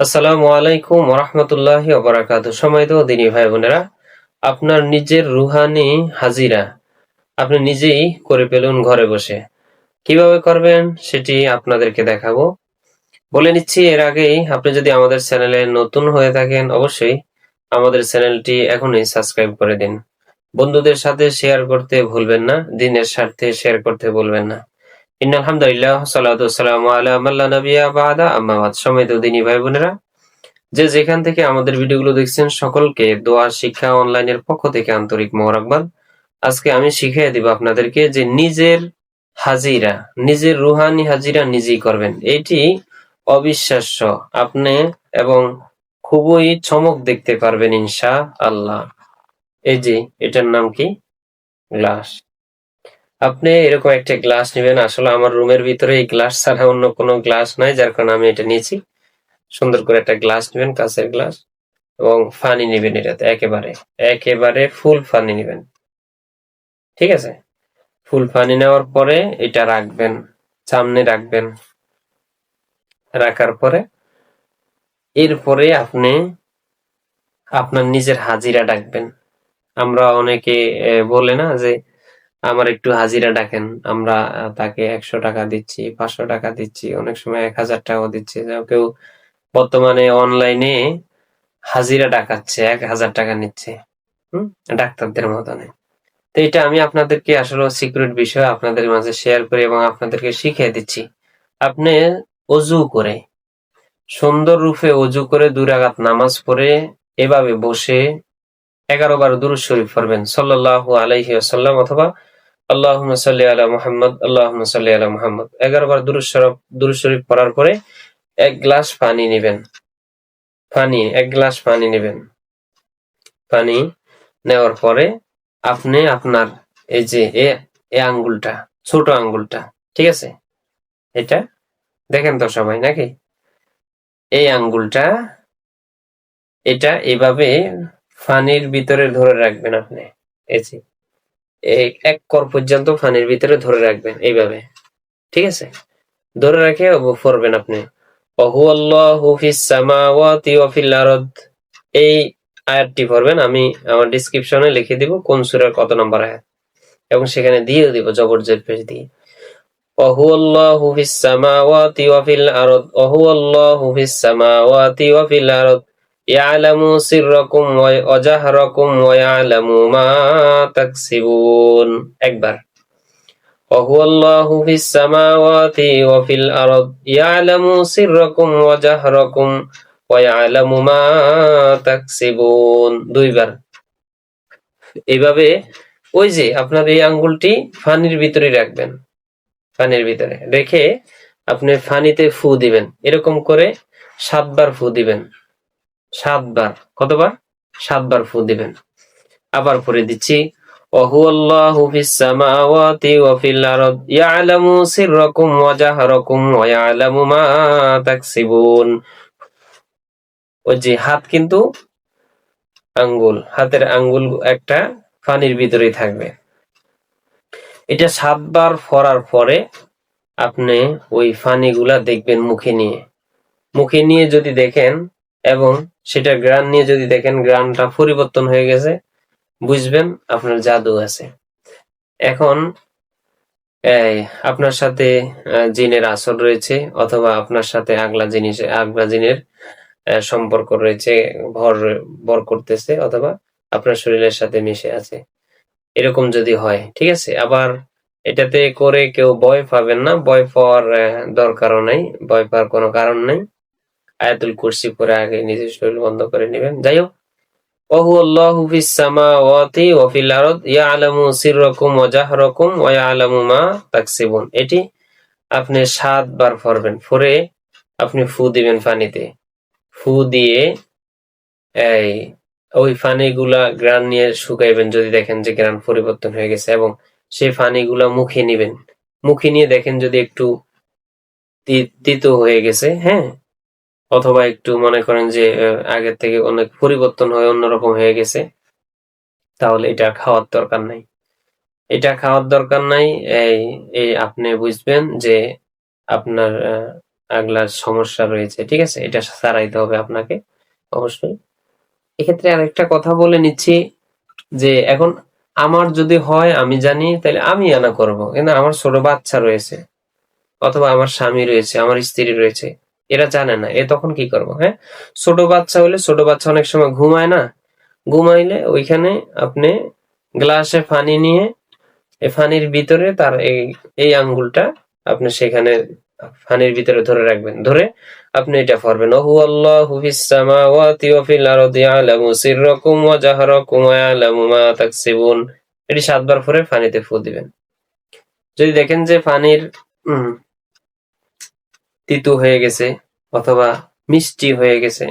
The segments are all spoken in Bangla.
আসসালামু আলাইকুম ওরহমতুল্লাহ ওবরাকাত সময়ত দিনী ভাই বোনেরা, আপনার নিজের রুহানি হাজিরা আপনি নিজেই করে পেলুন ঘরে বসে। কীভাবে করবেন সেটি আপনাদেরকে দেখাবো। বলে নিচ্ছি, এর আগেই আপনি যদি আমাদের চ্যানেলে নতুন হয়ে থাকেন, অবশ্যই আমাদের চ্যানেলটি এখনই সাবস্ক্রাইব করে দিন। বন্ধুদের সাথে শেয়ার করতে ভুলবেন না, দিনের স্বার্থে শেয়ার করতে ভুলবেন না। বোনেরা। যে যেখান থেকে আমাদের ভিডিওগুলো দেখছেন, সকলকে দোয়া, শিক্ষা অনলাইনের পক্ষ থেকে আন্তরিক মোবারকবাদ। আজকে আমি শিখিয়ে দিব আপনাদেরকে যে নিজের হাজিরা, নিজের রুহানি হাজিরা নিজেই করবেন। এটি অবিশ্বাস্য। আপনি এবং খুবই চমক দেখতে পারবেন ইনশা আল্লাহ এই যে, এটার নাম কি? গ্লাস। আপনি এরকম একটা গ্লাস নেবেন। আসলে আমার রুমের ভিতরে এই গ্লাস ছাড়া অন্য কোনো গ্লাস নাই, যার কারণে আমি এটা নিয়েছি। সুন্দর করে একটা গ্লাস নেবেন, কাঁচের গ্লাস এবং ফানি নেবেন এটাতে, একেবারে একেবারে ফুল ফানি নেবেন। ঠিক আছে? ফুল ফানি নেওয়ার পরে এটা রাখবেন, সামনে রাখবেন। রাখার পরে এরপরে আপনি আপনার নিজের হাজিরা ডাকবেন। আমরা অনেকে বলে না যে আমার একটু হাজিরা ডাকেন। আমরা তাকে একশো টাকা দিচ্ছি, পাঁচশো টাকা দিচ্ছি, অনেক সময় এক হাজার টাকাও দিচ্ছি। কেউ বর্তমানে অনলাইনে হাজিরা ডাকাচ্ছে, এক হাজার টাকা নিচ্ছে। হুম? ডাক্তারদের মতনে। তো এটা আমি আপনাদেরকে আসলে সিক্রেট বিষয় আপনাদের মাঝে শেয়ার করি এবং আপনাদেরকে শিখিয়ে দিচ্ছি। আপনি অজু করে, সুন্দর রূপে অজু করে দুই রাকাত নামাজ পড়ে এভাবে বসে এগারো বার দুরুদ শরীফ পড়বেন, সাল্লাল্লাহু আলাইহি অথবা আল্লাহুম্মা সাল্লি আলা মুহাম্মদ, আল্লাহুম্মা সাল্লি আলা মুহাম্মদ। এগারো বার দুরুদ শরীফ পড়ার পরে এক গ্লাস পানি নেবেন। পানি, এক গ্লাস পানি নেবেন। পানি নেওয়ার পরে আপনি আপনার এই যে এ আঙ্গুলটা, ছোট আঙ্গুলটা, ঠিক আছে? এটা দেখেন তো সবাই নাকি? এই আঙ্গুলটা, এটা এভাবে ফানির ভিতরে ধরে রাখবেন আপনি। এই এক কর পর্যন্ত ফানির ভিতরে ধরে রাখবেন, এইভাবে। ঠিক আছে? ধরে রাখে পড়বেন আপনি। এই আয়াতটি পড়বেন, আমি আমার ডেসক্রিপশনে লিখে দিব কোন সূরার কত নম্বর আয়াত। এবং সেখানে দিয়ে দিব জবরজের পেজ দিয়ে। অহু আল্লাহু ফিস সামাওয়াতি ওয়া আরদ। ওহু আল্লাহু ফিস সামাওয়াতি ওয়া আরদ। ইয়ালামু সিররাকুম ওয়া ওয়াজাহরাকুম ওয়া ইয়ালামু মা তাকসিবুন একবার وهو الله في السماوات وفي الأرض يعلم سركم وجهركم ويعلم ما تكسبون দুইবার এইভাবে ওই যে আপনার এই আঙ্গুলটি ফানির ভিতরে রাখবেন ফানির ভিতরে রেখে আপনি ফানিতে ফু দিবেন এরকম করে সাতবার ফু দিবেন সাতবার, কতবার? সাতবার ফু দিবেন। আবার পরে দিচ্ছি ওই যে হাত কিন্তু আঙ্গুল, হাতের আঙ্গুল একটা ভিতরেই থাকবে। এটা সাতবার ফরার পরে আপনি ওই ফানিগুলা দেখবেন মুখে নিয়ে। মুখে নিয়ে যদি দেখেন এবং সেটা গ্রান নিয়ে যদি দেখেন, গ্রানটা পরিবর্তন হয়ে গেছে, বুঝবেন আপনার জাদু আছে। এখন আপনার সাথে জিনের আসর রয়েছে, অথবা আপনার সাথে আগলা জিনিস, আগলা জিনের সম্পর্ক রয়েছে, ভর ভর করতেছে, অথবা আপনার শরীরের সাথে মিশে আছে। এরকম যদি হয়, ঠিক আছে? আবার এটাতে করে কেউ ভয় পাবেন না, ভয় পাওয়ার দরকারও নাই, ভয় পাওয়ার কোনো কারণ নাই। আয়াতুল কুরসি পরে আগে নিজের শরীর বন্ধ করে নেবেন। যাই হোক, ওহু আল্লাহ ফিস সামাওয়াতি ওয়া ফিল আরদ, ইয়ালামু সিররাকুম ওয়া জাহরাকুম ওয়া ইয়ালামু মা তাকসিবুন। এটি আপনি সাতবার ফরবেন পরে আপনি ফু দিবেন পানিতে। ফু দিয়ে এই ওই ফানিগুলা গ্রান নিয়ে শুকাইবেন। যদি দেখেন যে গ্রান পরিবর্তন হয়ে গেছে এবং সেই ফানিগুলা মুখে নিবেন। মুখে নিয়ে দেখেন যদি একটু তিত হয়ে গেছে হ্যাঁ? অথবা একটু মনে করেন যে আগের থেকে অনেক পরিবর্তন হয়ে অন্যরকম হয়ে গেছে, তাহলে এটা খাওয়ার দরকার নাই। এটা খাওয়ার দরকার নাই, এই এই আপনি বুঝবেন যে আপনার আগলার সমস্যা রয়েছে, ঠিক আছে? এটা সারাইতে হবে আপনাকে, অবশ্যই। এক্ষেত্রে আরেকটা কথা বলে নিচ্ছি যে, এখন আমার যদি হয়, আমি জানি, তাহলে আমি আনা করব। কিন্তু আমার ছোট বাচ্চা রয়েছে, অথবা আমার স্বামী রয়েছে, আমার স্ত্রী রয়েছে এরা জানে না, এ তখন কি করব হ্যাঁ? ছোট বাচ্চা হলে ছোট বাচ্চা অনেক সময় ঘুমায় না, ঘুমাইলে ওইখানে আপনি গ্লাসে পানি নিয়ে এই পানির ভিতরে তার এই এই আঙ্গুলটা আপনি সেখানে পানির ভিতরে ধরে রাখবেন, ধরে আপনি এটা পড়বেন ওহু আল্লাহু ফিস সামাওয়াতি ওয়া ফিল আরদি ইয়ালামু সিররাকুম ওয়া জাহরাকুম ওয়া ইয়ালামু মা তাকসিবুন। এটি সাতবার পরে পানিতে ফু দিবেন। যদি দেখেন যে পানির তিতো হয়ে গেছে অথবা মিষ্টি হয়ে গেছে,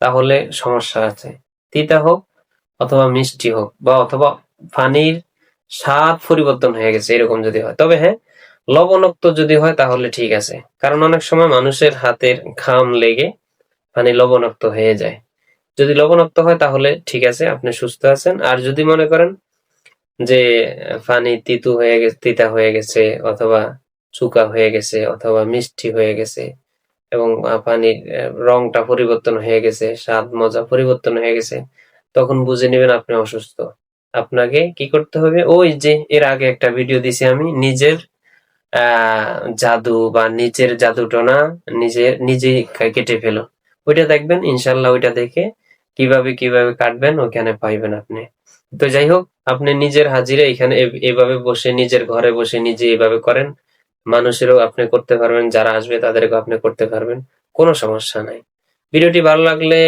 তাহলে সমস্যা আছে। তিতা হোক অথবা মিষ্টি হোক বা অথবা পানির স্বাদ পরিবর্তন হয়ে গেছে, এরকম যদি হয়। তবে হ্যাঁ লবণাক্ত যদি হয় তাহলে ঠিক আছে। কারণ অনেক সময় মানুষের হাতের ঘাম লেগে পানি লবণাক্ত হয়ে যায়। যদি লবণাক্ত হয় তাহলে ঠিক আছে, আপনি সুস্থ আছেন। আর যদি মনে করেন যে পানি তিতু হয়ে গেছে, তিতা হয়ে গেছে অথবা চুকা হয়ে গেছে অথবা মিষ্টি হয়ে গেছে এবং পানির রংটা পরিবর্তন হয়ে গেছে, স্বাদ, মজা পরিবর্তন হয়ে গেছে, তখন বুঝে নেবেন আপনি অসুস্থ। আপনাকে কি করতে হবে? ওই যে, এর আগে একটা ভিডিও দিছি আমি, নিজের জাদু বা নিচের জাদুটনা নিজের নিজে কেটে ফেলো। ওইটা দেখবেন, ইনশাল্লাহ ওইটা দেখে কীভাবে কীভাবে কাটবেন ওখানে পাইবেন আপনি। তো যাই হোক, আপনি নিজের হাজিরা এখানে এভাবে বসে, নিজের ঘরে বসে নিজে এভাবে করেন। মানুষেরও আপনি করতে পারবেন, যারা আসবে তাদেরকেও আপনি করতে পারবেন, কোনো সমস্যা নাই। ভিডিওটি ভালো লাগলে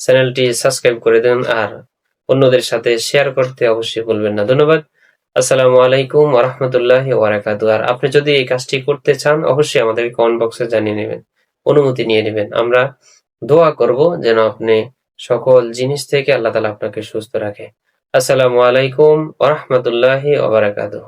চ্যানেলটি সাবস্ক্রাইব করে দেন আর অন্যদের সাথে শেয়ার করতে অবশ্যই বলবেন না। ধন্যবাদ। আসসালামু আলাইকুম ওরহমতুল্লাহ ওয়ারাকাতু আর আপনি যদি এই কাজটি করতে চান, অবশ্যই আমাদের কমেন্ট বক্সে জানিয়ে নেবেন, অনুমতি নিয়ে নেবেন। আমরা দোয়া করব যেন আপনি সকল জিনিস থেকে আল্লাহ তালা আপনাকে সুস্থ রাখে। আসসালামু আলাইকুম ওরহমতুল্লাহ ওবরাকাতুহ